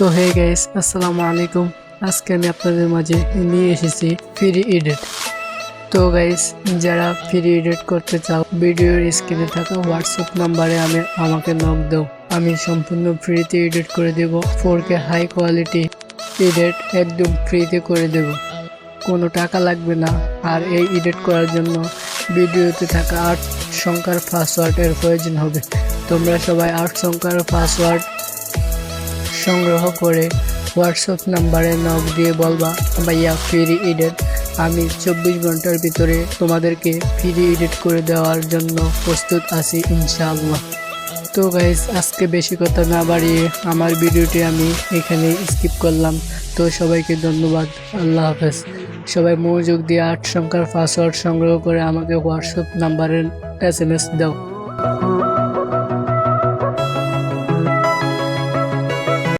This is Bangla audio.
তো হে গাইস আসসালামু আলাইকুম। আজকে আমি আপনাদের মাঝে নিয়ে এসেছি ফ্রি এডিট তো গাইস যারা ফ্রি এডিট করতে চাও, ভিডিওর স্ক্রিনে থাকা হোয়াটসঅ্যাপ নাম্বারে আমি, আমাকে নক দাও। আমি সম্পূর্ণ ফ্রিতে এডিট করে দেব four K high quality edit একদম ফ্রিতে করে দেব। কোনো টাকা লাগবে না, আর এই এডিট করার জন্য ভিডিওতে থাকা আট সংখ্যার পাসওয়ার্ডের প্রয়োজন হবে। তোমরা সবাই আট সংখ্যার পাসওয়ার্ড সংগ্রহ করে হোয়াটসঅ্যাপ নাম্বারে নক দিয়ে বলবা, ভাইয়া, ফ্রি এডিট। আমি চব্বিশ ঘণ্টার ভিতরে তোমাদেরকে ফ্রি এডিট করে দেওয়ার জন্য প্রস্তুত আছি, ইনশাআল্লাহ। তো গাইজ আজকে বেশি কথা না বাড়িয়ে আমার ভিডিওটি আমি এখানে স্কিপ করলাম। তো সবাইকে ধন্যবাদ, আল্লাহ হাফেজ। সবাই মনোযোগ দিয়ে আট সংখ্যার পাসওয়ার্ড সংগ্রহ করে আমাকে হোয়াটসঅ্যাপ নাম্বারের এস এম এস দাও।